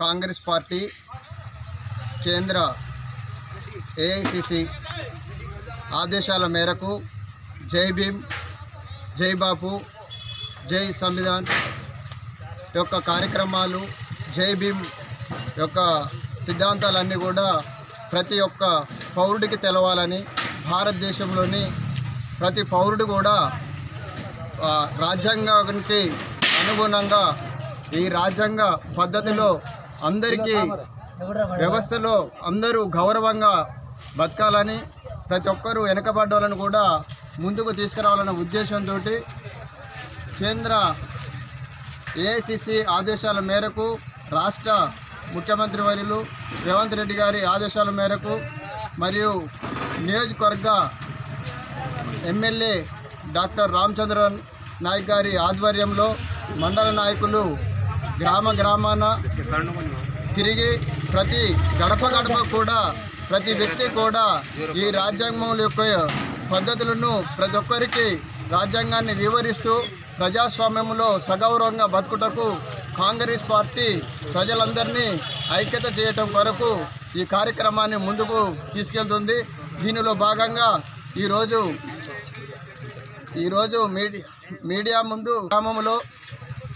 Congress party కేంద్ర AICC ఆదేశాల మేరకు జై భీమ్ జై బాపు జై సంవిధాన్ యొక్క కార్యక్రమాలు జై భీమ్ యొక్క సిద్ధాంతాలన్నీ కూడా ప్రతి ఒక్క పౌరుడికి తెలవాలని భారతదేశంలోని ప్రతి పౌరుడు కూడా రాజ్యాంగానికి అనుగుణంగా ఈ రాజ్యాంగ పద్ధతిలో అందరికీ వ్యవస్థలో అందరూ గౌరవంగా బతకాలని ప్రతి ఒక్కరూ వెనకబడ్డ వాళ్ళని కూడా ముందుకు తీసుకురావాలన్న ఉద్దేశంతో కేంద్ర ఏఐసిసి ఆదేశాల మేరకు రాష్ట్ర ముఖ్యమంత్రి వర్యులు రేవంత్ రెడ్డి గారి ఆదేశాల మేరకు మరియు నియోజకవర్గ ఎమ్మెల్యే డాక్టర్ రామచంద్రన్ నాయక్ గారి ఆధ్వర్యంలో మండల నాయకులు గ్రామ గ్రామాన తిరిగి ప్రతి గడప గడప కూడా ప్రతి వ్యక్తి కూడా ఈ రాజ్యాంగం యొక్క పద్ధతులను ప్రతి ఒక్కరికి రాజ్యాంగాన్ని వివరిస్తూ ప్రజాస్వామ్యంలో సగౌరవంగా బతుకుటకు కాంగ్రెస్ పార్టీ ప్రజలందరినీ ఐక్యత చేయటం కొరకు ఈ కార్యక్రమాన్ని ముందుకు తీసుకెళ్తుంది. దీనిలో భాగంగా ఈరోజు ఈరోజు మీడియా మీడియా ముందు గ్రామంలో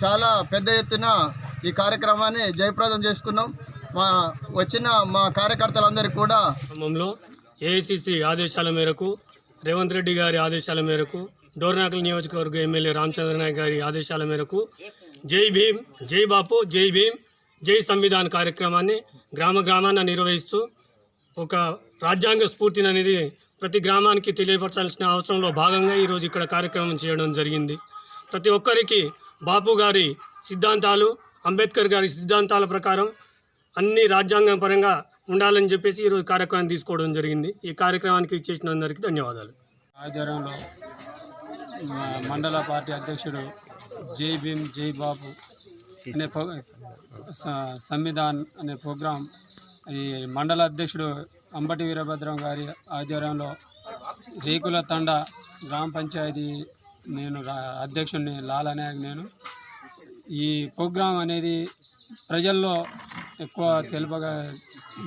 చాలా పెద్ద ఎత్తున ఈ కార్యక్రమాన్ని జయప్రదం చేసుకున్నాం. మా వచ్చిన మా కార్యకర్తలందరికీ కూడా క్రమంలో ఏఐసిసి ఆదేశాల మేరకు రేవంత్ రెడ్డి గారి ఆదేశాల మేరకు డోర్నాకల్ నియోజకవర్గ ఎమ్మెల్యే రామచంద్ర నాయక్ గారి ఆదేశాల మేరకు జై భీమ్ జై బాపు జై భీమ్ జై సంవిధాన్ కార్యక్రమాన్ని గ్రామ గ్రామాన నిర్వహిస్తూ ఒక రాజ్యాంగ స్ఫూర్తిని అనేది ప్రతి గ్రామానికి తెలియపరచాల్సిన అవసరంలో భాగంగా ఈరోజు ఇక్కడ కార్యక్రమం చేయడం జరిగింది. ప్రతి ఒక్కరికి బాపు గారి సిద్ధాంతాలు అంబేద్కర్ గారి సిద్ధాంతాల ప్రకారం అన్ని రాజ్యాంగం పరంగా ఉండాలని చెప్పేసి ఈరోజు కార్యక్రమం తీసుకోవడం జరిగింది. ఈ కార్యక్రమానికి చేసిన అందరికీ ధన్యవాదాలు. ఆధ్వర్యంలో మండల పార్టీ అధ్యక్షుడు జై భీమ్ జై బాబు అనే స- సంవిధాన్ అనే ప్రోగ్రాం ఈ మండల అధ్యక్షుడు అంబటి వీరభద్రం గారి ఆధ్వర్యంలో రేకుల తండ గ్రామ పంచాయతీ నేను అధ్యక్షుడిని అధ్యక్షుడిని లాలనాయక్ నేను. ఈ ప్రోగ్రాం అనేది ప్రజల్లో ఎక్కువ తెలుపగా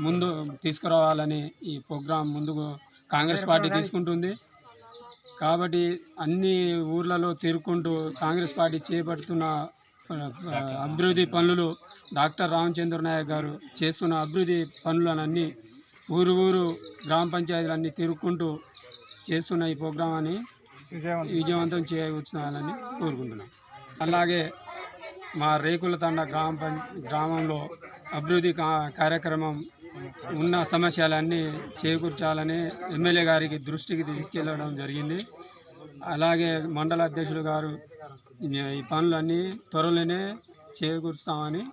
ముందు తీసుకురావాలని ఈ ప్రోగ్రాం ముందుకు కాంగ్రెస్ పార్టీ తీసుకుంటుంది. కాబట్టి అన్ని ఊర్లలో తిరుగుకుంటూ కాంగ్రెస్ పార్టీ చేపడుతున్న అభివృద్ధి పనులు డాక్టర్ రామచంద్ర నాయక్ గారు చేస్తున్న అభివృద్ధి పనులన్నీ ఊరు ఊరు గ్రామ పంచాయతీలన్నీ తిరుగుకుంటూ చేస్తున్న ఈ ప్రోగ్రామాన్ని విజయవంతం చేయవచ్చునని కోరుకుంటున్నాం. అలాగే మా రేకుల తండ గ్రామ గ్రామంలో అభివృద్ధి కా- కార్యక్రమం ఉన్న సమస్యలన్నీ చేకూర్చాలని ఎమ్మెల్యే గారికి దృష్టికి తీసుకెళ్ళడం జరిగింది. అలాగే మండల అధ్యక్షుడు గారు ఈ పనులన్నీ త్వరలోనే చేకూరుస్తామని